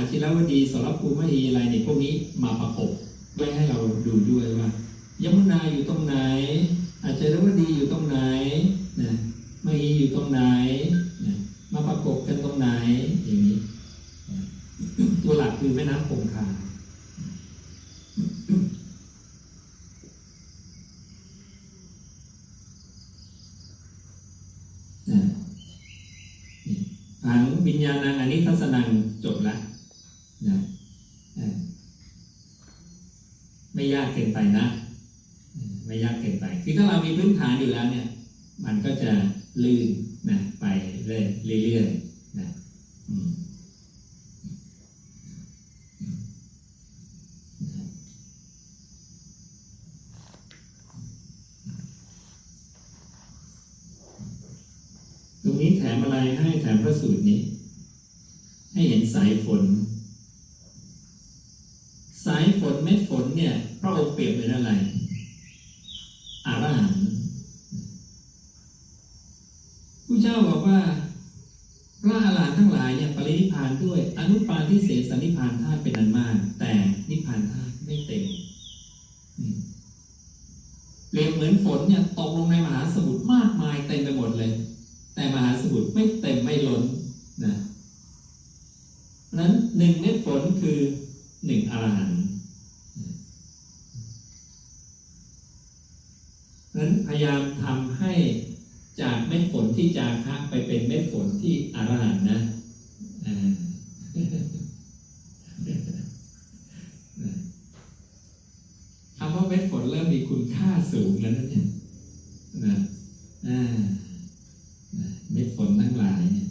อาชิรวดีสรภูมิหีอะไรเนี่ยพวกนี้มาประกบไว้ให้เราดูด้วยว่ายมุนาอยู่ตรงไหน อาชิรวดีอยู่ตรงไหนนะมหีอยู่ตรงไหนนะมาประกบกันตรงไหนอย่างนี้ตัวหลักคือแม่น้ำคงคานะนี่ผังวิญญาณังอันนี้ทัศนังจบละ นะไม่ยากเกินไปนะ ไม่ยากเกินไป คือถ้าเรามีพื้นฐานอยู่แล้วเนี่ย มันก็จะลื่นนะไปเรื่อยๆนะตรงนี้แถมอะไรให้แถมพระสูตรนี้ ให้เห็นสายฝนายฝนเม็ดฝนเนี่ยพระองค์เปรียบเหมือนอะไรอารหันต์ผู้เจ้าบอกว่าพระอรหันต์ทั้งหลายเนี่ยปรินิพานด้วย อนุปาทิเสสนิพานธาตุเป็นอันมาก แต่นิพานธาตุไม่เต็มเปรียบเหมือนฝนเนี่ยตกลงในมหาสมุทรมากมายเต็มไปหมดเลย แต่มหาสมุทรไม่เต็มไม่ล้นนะนั้นหนึ่งเม็ดฝนคือหนึ่งอรหันต์เพยายามทำให้จากเม็ดฝนที่จาคะไปเป็นเม็ดฝนที่อรหันนะคำว่าเม็ดฝนเริ่มมีคุณค่าสูงแล้วนะเนี่ยนะเม็ดฝนทั้งหลายเนี่ย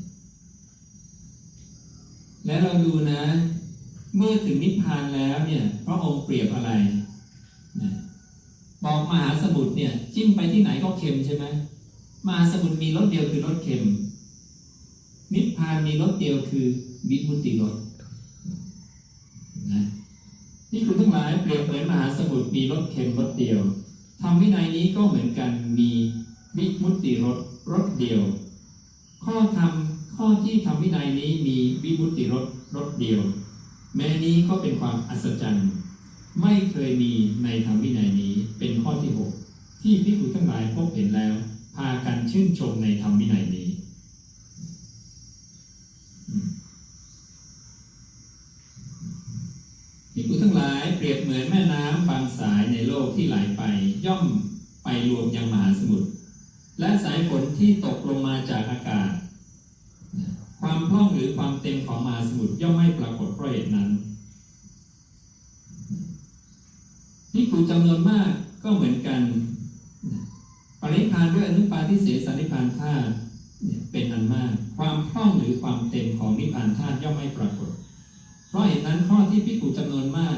แล้วเราดูนะ เมื่อถึงนิพพานแล้วเนี่ยพระองค์เปรียบอะไร บอกมหาสมุทรเนี่ยจิ้มไปที่ไหนก็เค็มใช่ไหมมหาสมุทรมีรสเดียวคือรสเค็ม นิพพานมีรสเดียวคือวิมุตติรสนะนี่คุณทั้งหลายเปรียบเหมือนมหาสมุทรมีรสเค็มรสเดียวทำวินัยนี้ก็เหมือนกันมีวิมุตติรสรสเดียว ข้อธรรมข้อที่ทำวินัยนี้มีวิมุตติรสรสเดียว แม้นี้ก็เป็นความอัศจรรย์ ไม่เคยมีในธรรมวินัยนี้เป็นข้อที่หกที่พิคุทั้งหลายพบเห็นแล้ว พากันชื่นชมในธรรมวินัยนี้ พิคุทั้งหลายเปรียบเหมือนแม่น้ำบางสายในโลกที่ไหลไป ย่อมไปรวมยังมหาสมุทรและสายฝนที่ตกลงมาจากอากาศ ความพร่องหรือความเต็มของมหาสมุทรย่อมไม่ปรากฏเพราะเหตุนั้น นี่ครูจำนวนมากก็เหมือนกันปริพานด้วยอนุปาทิเสสนิพานธาตุเป็นอันมาก ความพร่องหรือความเต็มของนิพพานธาตุย่อมไม่ปรากฏ เพราะเหตุนั้นข้อที่พิกูจำนวนมาก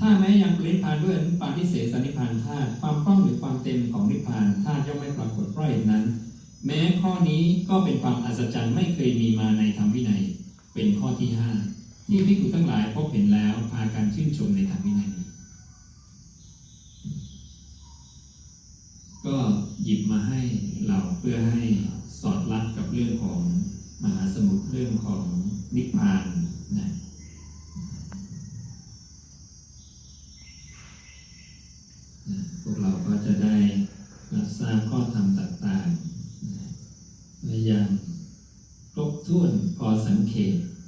ถ้าแม้ยังปริพานด้วยอนุปาทิเสสนิพานธาตุความพร่องหรือความเต็มของนิพพานธาตุย่อมไม่ปรากฏเพราะเหตุนั้น แม้ข้อนี้ก็เป็นความอัศจรรย์ไม่เคยมีมาในธรรมวินัย เป็นข้อที่ห้าที่พิกุทั้งหลายพบเห็นแล้วพากันชื่นชมในธรรมวินัยนี้ ก็หยิบมาให้เราเพื่อให้สอดรับกับเรื่องของมหาสมุทรเรื่องของนิพพานนะพวกเราก็จะได้รับทราบข้อธรรมต่างๆพยายางครบถ้วนพอสังเกต